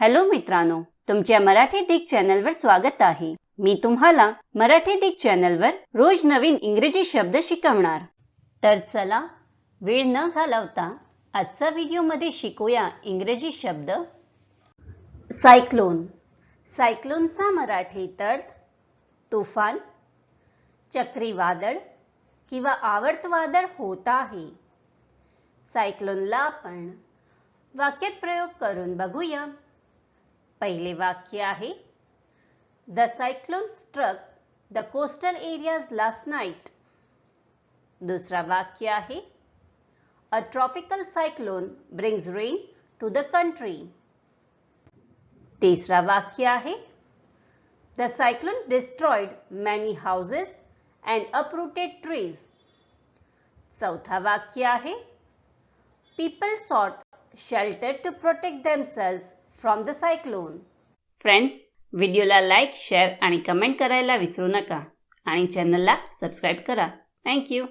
Hello मित्रांनो तुमच्या मराठी दिग चॅनलवर स्वागत आहे. मी तुम्हाला मराठी दिग चॅनलवर रोज नवीन इंग्रजी शब्द शिकवणार. तर चला वेळ न घालवता आजचा व्हिडिओमध्ये शिकूया इंग्रजी शब्द. सायक्लोन. सायक्लोनचा मराठीत अर्थ तुफान चक्रीवादळ किंवा आवर्तवादळ होत आहे. सायक्लोनला आपण वाक्यात प्रयोग करून बघूया. पहिले वाक्य आहे. The cyclone struck the coastal areas last night दुसरा वाक्य आहे. A tropical cyclone brings rain to the country तिसरा वाक्य आहे. The cyclone destroyed many houses and uprooted trees चौथा वाक्य आहे. People sought shelter to protect themselves from the cyclone friends व्हिडिओला लाईक शेअर आणि कमेंट करायला विसरू नका. आणि चॅनलला सबस्क्राईब करा. थँक्यू